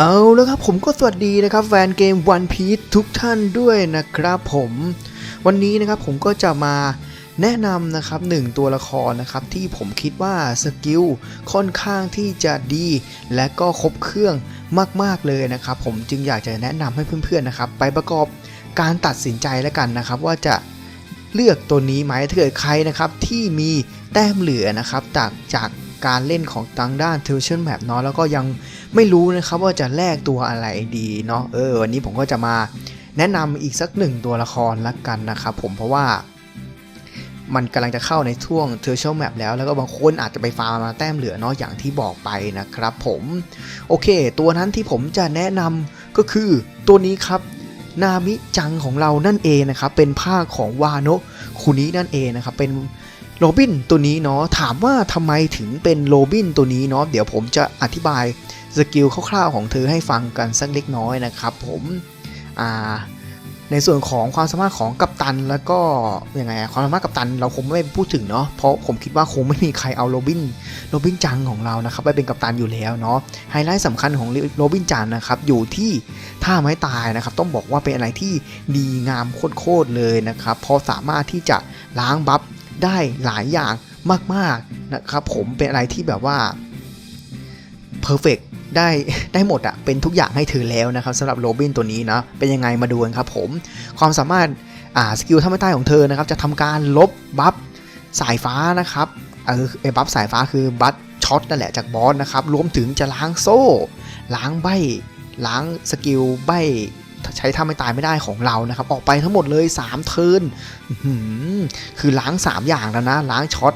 เอาแล้วครับผมก็สวัสดีนะครับแฟนเกม One Piece ทุกท่านด้วยนะครับผมวันนี้นะครับผมก็จะมาแนะนำนะครับหนึ่งตัวละครนะครับที่ผมคิดว่าสกิลค่อนข้างที่จะดี และก็ครบเครื่องมาก ๆ เลยนะครับผมจึงอยากจะแนะนำให้เพื่อนๆนะครับ ไปประกอบการตัดสินใจแล้วกันนะครับ ว่าจะเลือกตัวนี้ไหมถ้าเกิดใครนะครับที่มีแต้มเหลือนะครับจากจากการเล่นของทางด้าน t e l s i o n Map เนาะแล้วก็ยัง ไม่รู้นะครับว่าจะแลกตัวอะไรดีเนาะเออวันนี้ผมก็จะมาแนะนำอีกสักหนึ่งตัวละครละกันนะครับผมเพราะว่ามันกำลังจะเข้าในช่วง t e r t i a l Map แล้ว แล้วก็บางคนอาจจะไปฟาร์มมาแต้มเหลือเนาะอย่างที่บอกไปนะครับผมโอเค ตัวนั้นที่ผมจะแนะนำก็คือตัวนี้ครับนามิจังของเรานั่นเองนะครับเป็นภาคของวาโนะคุนี้นั่นเองนะครับเป็น โรบินตัวนี้เนาะถามว่าทำไมถึงเป็นโรบินตัวนี้เนาะเดี๋ยวผมจะอธิบายสกิลคร่าวๆของเธอให้ฟังกันสักเล็กน้อยนะครับผมอ่าในส่วนของความสามารถของกัปตันแล้วก็ยังไงความสามารถกัปตันเราคงไม่พูดถึงเนาะเพราะผมคิดว่าคงไม่มีใครเอาโรบินโรบินจังของเรานะครับไปเป็นกัปตันอยู่แล้วเนาะไฮไลท์สำคัญของโรบินจังนะครับอยู่ที่ท่าไม้ตายนะครับต้องบอกว่าเป็นอะไรที่ดีงามโคตรๆเลยนะครับเพราะสามารถที่จะล้างบัฟ ได้หลายอย่างมากๆนะครับผมเป็นอะไรที่แบบว่า perfect ได้ได้หมดอะเป็นทุกอย่างให้เธอแล้วนะครับสำหรับโรบินตัวนี้นะเป็นยังไงมาดูกันครับผมความสามารถอ่าสกิลท่าไม่ใต้ของเธอนะครับจะทำการลบบัฟสายฟ้านะครับเออไอ้บัฟสายฟ้าคือบัฟช็อตนั่นแหละจากบอสนะครับรวมถึงจะล้างโซ่ ล้างใบล้างสกิลใบ ใช้ท่าไม่ตายไม่ได้ของเรานะครับ ออกไปทั้งหมดเลย 3 เทิร์นคือล้าง 3 อย่างแล้วนะ ล้างช็อต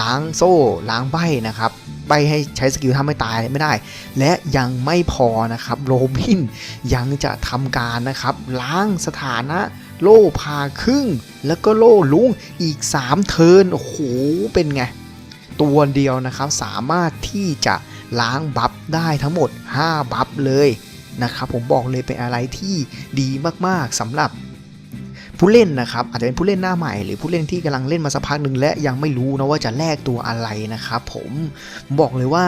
ล้างโซ่ ล้างใบนะครับใบให้ใช้สกิลทำไม่ตายไม่ได้ และยังไม่พอนะครับโรบินยังจะทำการนะครับล้างสถานะโล่พาครึ่ง แล้วก็โล่ลุงอีก 3 เทิร์นโอ้โหเป็นไง ตัวเดียวนะครับสามารถที่จะล้างบัฟได้ทั้งหมด 5 บัฟเลย นะครับผมบอกเลยเป็นอะไรที่ดีมากๆสำหรับผู้เล่นนะครับอาจจะเป็นผู้เล่นหน้าใหม่ หรือผู้เล่นที่กำลังเล่นมาสักพักหนึ่งและยังไม่รู้นะว่าจะแลกตัวอะไรนะครับผมบอกเลยว่า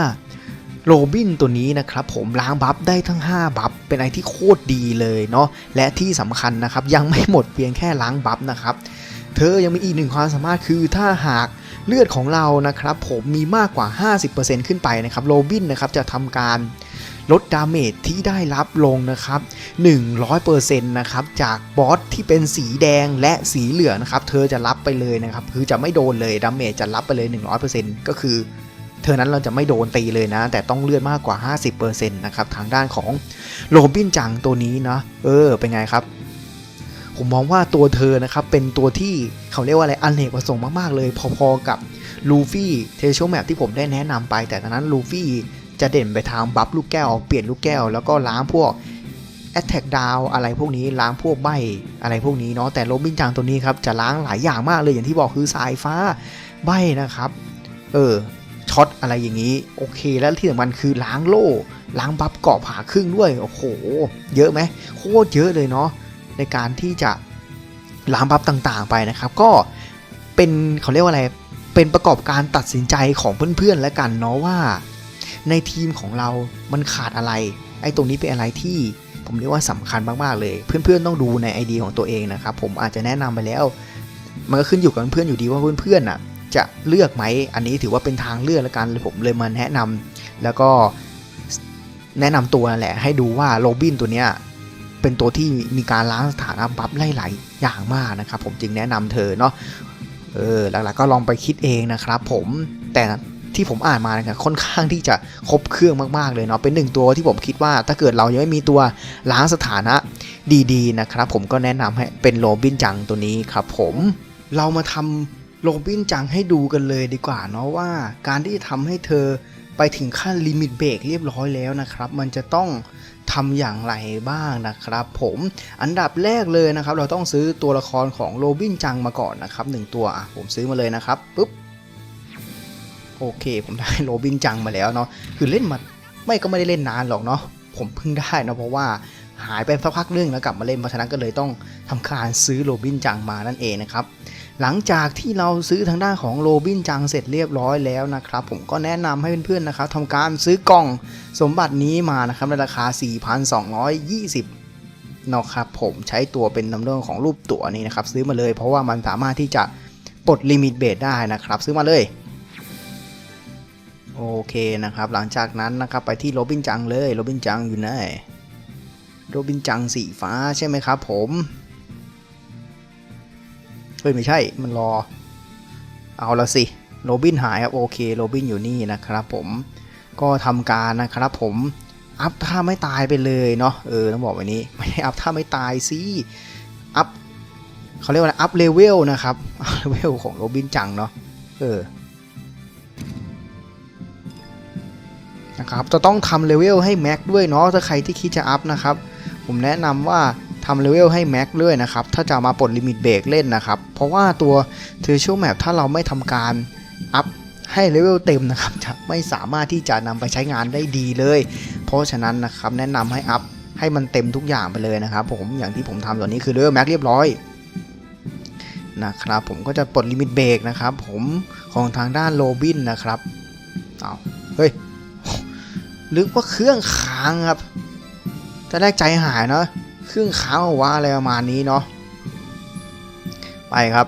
โรบินตัวนี้นะครับผมล้างบัฟได้ทั้ง 5 บัฟเป็นอะไรที่โคตรดีเลยเนาะและที่สำคัญนะครับยังไม่หมดเพียงแค่ล้างบัฟนะครับเธอยังมีอีกหนึ่งความสามารถคือถ้าหากเลือดของเรานะครับผมมีมากกว่า 50%ขึ้นไปนะครับโรบินนะครับจะทำการ ลดดาเมจที่ได้รับลงนะครับ 100%นะครับจากบอสที่เป็นสีแดงและสีเหลืองนะครับ เธอจะรับไปเลยนะครับ คือจะไม่โดนเลยดาเมจจะรับไปเลย 100%ก็คือเธอนั้นเราจะไม่โดนตีเลยนะ แต่ต้องเลือดมากกว่า 50%นะครับทางด้านของโรบินจังตัวนี้นะเออเป็นไงครับผมมองว่าตัวเธอนะครับเป็นตัวที่เขาเรียกว่าอะไรอันเนกประสงค์มาก ๆ เลย พอ ๆ กับลูฟี่เทเชลแมปที่ผมได้แนะนำไป แต่ตอนนั้นลูฟี่ จะเด่นไปทางบัฟลูกแก้ว เปลี่ยนลูกแก้ว แล้วก็ล้างพวก Attack Down อะไรพวกนี้ล้างพวกใบอะไรพวกนี้เนาะแต่โรบินจังตัวนี้ครับจะล้างหลายอย่างมากเลยอย่างที่บอกคือสายฟ้าใบนะครับ เออช็อตอะไรอย่างนี้ โอเค แล้วที่สำคัญคือล้างโล่ล้างบัฟเกาะผาครึ่งด้วย โอ้โห เยอะไหมโคตรเยอะเลยเนาะในการที่จะล้างบัฟต่างๆไปนะครับ ก็เป็นเขาเรียกว่าอะไรเป็นประกอบการตัดสินใจของเพื่อนๆแล้วกันเนาะว่า ในทีมของเรามันขาดอะไร ไอ้ตรงนี้เป็นอะไรที่ผมเรียกว่าสำคัญมากๆเลย เพื่อนๆต้องดูในไอเดียของตัวเองนะครับผมอาจจะแนะนำไปแล้ว มันก็ขึ้นอยู่กับเพื่อนๆอยู่ดีว่าเพื่อนๆน่ะจะเลือกไหมอันนี้ถือว่าเป็นทางเลือกแล้วกันผมเลยมาแนะนำแล้วก็แนะนำตัวแหละ ให้ดูว่าโรบินตัวเนี้ยเป็นตัวที่มีการล้างสถานะบัฟไล่หลายอย่างมากนะครับผมจึงแนะนำเธอเนาะเออหลักๆก็ลองไปคิดเองนะครับผมแต่ ที่ผมอ่านมานะครับค่อนข้างที่จะครบเครื่องมากๆเลยเนาะเป็นหนึ่งตัวที่ผมคิดว่า ถ้าเกิดเรายังไม่มีตัวล้างสถานะดีๆนะครับผมก็แนะนำให้เป็นโรบินจังตัวนี้ครับผมเรามาทำโรบินจังให้ดูกันเลยดีกว่าเนาะว่า การที่จะทำให้เธอไปถึงขั้นลิมิตเบรกเรียบร้อยแล้วนะครับ มันจะต้องทำอย่างไรบ้างนะครับผมอันดับแรกเลยนะครับ เราต้องซื้อตัวละครของโรบินจังมาก่อนนะครับหนึ่งตัวอะผมซื้อมาเลยนะครับปุ๊บ โอเค ผมได้โรบินจังมาแล้วเนาะคือเล่นมาไม่ก็ไม่ได้เล่นนานหรอกเนาะผมเพิ่งได้นะเพราะว่าหายไปสักพักเรื่องแล้วกลับมาเล่นเพราะฉะนั้นก็เลยต้องทำการซื้อโรบินจังมานั่นเองนะครับหลังจากที่เราซื้อทางด้านของโรบินจังเสร็จเรียบร้อยแล้วนะครับผมก็แนะนำให้เพื่อนๆนะครับทำการซื้อกล่องสมบัตินี้มานะครับในราคา 4,220นะครับผมใช้ตัวเป็นนำเรื่องของรูปตั๋วนี้นะครับ ซื้อมาเลยเพราะว่ามันสามารถที่จะปลดลิมิตเบรดได้นะครับ ซื้อมาเลย โอเคนะครับ หลังจากนั้นนะครับไปที่โรบินจังเลยโรบินจังอยู่ไหนโรบินจังสีฟ้าใช่ไหมครับผมเฮ้ยไม่ใช่มันรอ เอาละสิโรบินหายครับโอเคโรบินอยู่นี่นะครับผมก็ทำการนะครับผมอัพท่าไม่ตายไปเลยเนาะเออต้องบอกไว้นี้ไม่ได้อัพท่าไม่ตายสิอัพเขาเรียกว่าอะไรอัพเลเวลนะครับเลเวลของโรบินจังเนาะเออ นะครับจะต้องทำเลเวลให้แม็กด้วยเนาะถ้าใครที่คิดจะอัพนะครับ ผมแนะนำว่าทำเลเวลให้แม็กด้วยนะครับ ถ้าจะมาปลดลิมิตเบรกเล่นนะครับ เพราะว่าตัว t i r t u a l Map ถ้าเราไม่ทำการอัพให้เลเวลเต็มนะครับจะไม่สามารถที่จะนำไปใช้งานได้ดีเลย เพราะฉะนั้นนะครับแนะนำให้อัพให้มันเต็มทุกอย่างไปเลยนะครับ ผมอย่างที่ผมทำตอนนี้คือเลเวลแม็กเรียบร้อยนะครับผมก็จะปลดลิมิตเบรกนะครับ ผมของทางด้านโรบินนะครับเอาเฮ้ย นึกว่าเครื่องค้างครับจะแรกใจหายเนาะเครื่องค้างว่าอะไรประมาณนี้เนาะไปครับ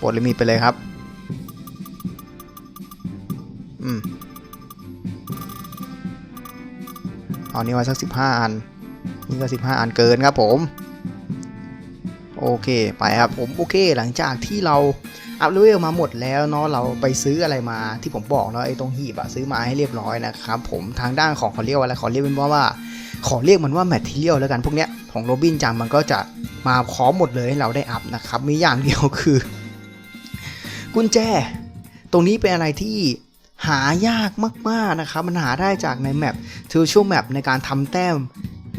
ปลดลิมิตไปเลยครับอืมเอานี้ไว้สักสิบห้าอัน นี่ก็สิบห้าอันเกินครับผม โอเค ไปครับผม โอเค หลังจากที่เรา อัพเลเวลมาหมดแล้วเนาะเราไปซื้ออะไรมาที่ผมบอกเนาะไอ้ตรงหีบอะซื้อมาให้เรียบร้อยนะครับผมทางด้านของเขาเรียกว่าอะไรขอเรียกเป็นว่าว่า ขอเรียกมันว่าแมทเทียลแล้วกันพวกเนี้ยของโรบินจังมันก็จะมาพร้อมหมดเลยให้เราได้อัพนะครับมีอย่างเดียวคือ กุญแจ ตรงนี้เป็นอะไรที่หายากมากๆนะครับมันหาได้จากในแมปทิวชั่วแมปในการทำแต้ม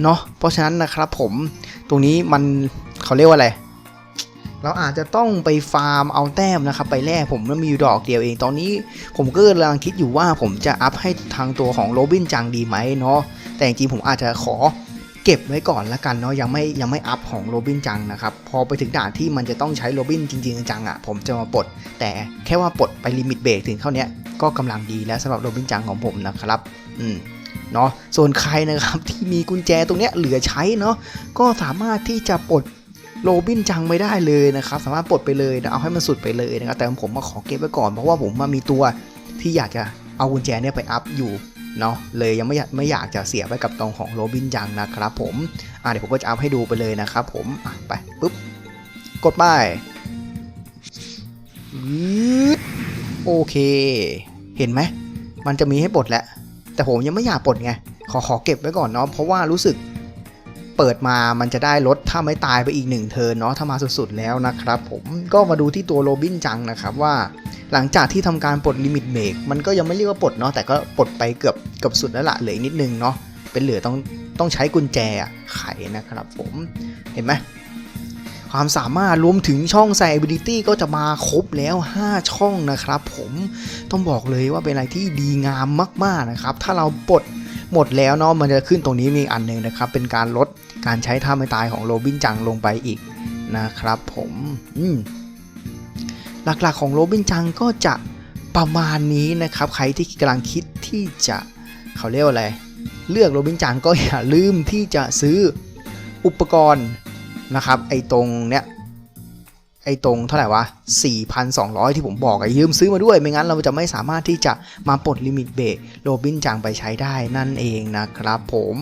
เนาะเพราะฉะนั้นนะครับผมตรงนี้มันเขาเรียกว่าอะไร เราอาจจะต้องไปฟาร์มเอาแต้มนะครับ ไปแลกผมมันมีอยู่ดอกเดียวเอง ตอนนี้ผมก็กำลังคิดอยู่ว่าผมจะอัพให้ทางตัวของโรบินจังดีไหมเนาะแต่จริงๆผมอาจจะขอเก็บไว้ก่อนละกันเนาะยังไม่ยังไม่อัพของโรบินจังนะครับ พอไปถึงด่านที่มันจะต้องใช้โรบินจริงๆจังๆอะ ผมจะมาปลด แต่แค่ว่าปลดไปลิมิตเบรกถึงเท่านี้ก็กำลังดีแล้วสำหรับโรบินจังของผมนะครับ อืมเนาะส่วนใครนะครับที่มีกุญแจตรงเนี้ยเหลือใช้เนาะก็สามารถที่จะปลด โรบินจังไม่ได้เลยนะครับสามารถปลดไปเลยนะเอาให้มันสุดไปเลยนะครับแต่ผมมาขอเก็บไว้ก่อนเพราะว่าผมมามีตัวที่อยากจะเอากุญแจเนี่ยไปอัพอยู่เนาะเลยยังไม่อยากไม่อยากจะเสียไปกับตรงของโรบินจังนะครับผมอะเดี๋ยวผมก็จะอัพให้ดูไปเลยนะครับผมอะไปปุ๊บกดไปโอเค เห็นไหมมันจะมีให้ปลดแล้วแต่ผมยังไม่อยากปลดไงขอขอเก็บไว้ก่อนเนาะเพราะว่ารู้สึก เปิดมามันจะได้ลดถ้าไม่ตายไปอีกหนึ่งเทิร์นเนาะถ้ามาสุดๆแล้วนะครับผมก็มาดูที่ตัวโรบินจังนะครับว่า หลังจากที่ทำการปลดลิมิตเบรกมันก็ยังไม่เรียกว่าปลดเนาะแต่ก็ปลดไปเกือบเกือบสุดแล้วละเหลืออีกนิดนึงเนาะเป็นเหลือต้องต้องใช้กุญแจไขนะครับผมเห็นไหมความสามารถรวมถึงช่องใส่ ability ก็จะมาครบแล้ว 5 ช่องนะครับ ผมต้องบอกเลยว่าเป็นอะไรที่ดีงามมากๆนะครับ ถ้าเราปลด หมดแล้วเนาะมันจะขึ้นตรงนี้มีอันหนึ่งนะครับ เป็นการลดการใช้ท่าไม่ตายของโรบินจังลงไปอีกนะครับผมอืมหลักๆของโรบินจังก็จะประมาณนี้นะครับ ใครที่กำลังคิดที่จะเขาเรียกว่าอะไร เลือกโรบินจังก็อย่าลืมที่จะซื้ออุปกรณ์นะครับ ไอ้ตรงเนี้ย ไอ้ตรงเท่าไหร่วะ 4,200 ที่ผมบอกไอ้ยืมซื้อมาด้วย ไม่งั้นเราจะไม่สามารถที่จะมาปลดลิมิตเบรกโรบินจังไปใช้ได้นั่นเองนะครับผม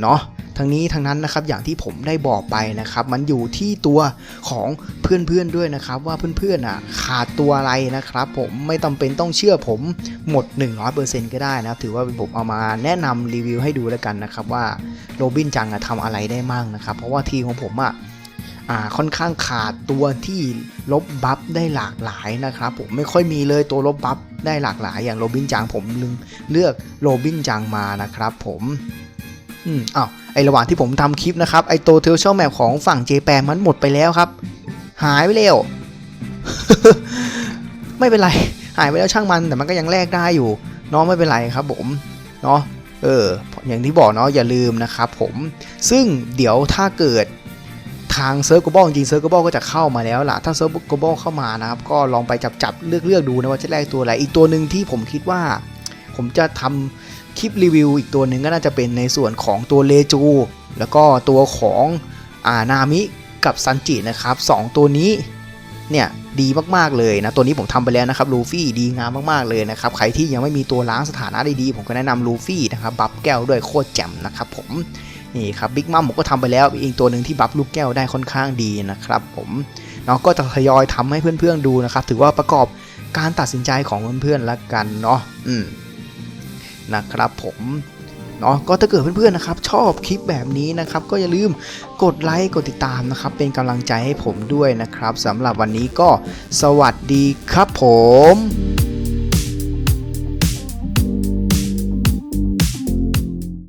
เนาะทั้งนี้ทั้งนั้นนะครับอย่างที่ผมได้บอกไปนะครับ มันอยู่ที่ตัวของเพื่อนๆด้วยนะครับ ว่าเพื่อนๆอะขาดตัวอะไรนะครับ ผมไม่จำเป็นต้องเชื่อผมหมด 100%ก็ได้นะถือว่าเป็นผมเอามาแนะนำรีวิวให้ดูแล้วกันนะครับว่าโรบินจังอะทำอะไรได้มั่งนะครับ เพราะว่าทีของผมอะ ค่อนข้างขาดตัวที่ลบบัฟได้หลากหลายนะครับผมไม่ค่อยมีเลยตัวลบบัฟได้หลากหลาย อย่างโรบินจังผมลึงเลือกโรบินจังมานะครับผมอืมอ้าวไอระหว่างที่ผมทำคลิปนะครับไอตัวเทลเชลแมปของฝั่งเจแปนมันหมดไปแล้วครับ หายไปแล้วไม่เป็นไร หายไปแล้วช่างมันแต่มันก็ยังแลกได้อยู่เนาะไม่เป็นไรครับ ผมเนาะเอออย่างที่บอกเนาะอย่าลืมนะครับผมซึ่งเดี๋ยวถ้าเกิด ทางเซิร์ฟกบอลจริงเซิร์ฟกบอลก็จะเข้ามาแล้วล่ะ ถ้าเซิร์ฟกบอลเข้ามานะครับ ก็ลองไปจับจับๆเลือกเลือกๆดูนะว่าจะแรกตัวอะไร อีกตัวหนึ่งที่ผมคิดว่า ผมจะทำคลิปรีวิวอีกตัวหนึ่งก็น่าจะเป็นในส่วนของตัวเลจู แล้วก็ตัวของอ่านามิกับซันจินะครับสองตัวนี้เนี่ยดีมากๆเลยนะ ตัวนี้ผมทำไปแล้วนะครับลูฟี่ดีงามมากๆเลยนะครับ ใครที่ยังไม่มีตัวล้างสถานะดีๆผมก็แนะนำลูฟี่นะครับ บัฟแก้วด้วยโคตรแจ่มนะครับผม นี่ครับบิ๊กมัมผมก็ทำไปแล้วอีกตัวหนึ่งที่บัฟลูกแก้วได้ค่อนข้างดีนะครับผมเนาะก็จะทยอยทำให้เพื่อนๆดูนะครับ ถือว่าประกอบการตัดสินใจของเพื่อนๆละกันเนาะอืมนะครับผมเนาะก็ถ้าเกิดเพื่อนๆนะครับ ชอบคลิปแบบนี้นะครับ ก็อย่าลืมกดไลค์กดติดตามนะครับ เป็นกำลังใจให้ผมด้วยนะครับสำหรับวันนี้ก็สวัสดีครับผม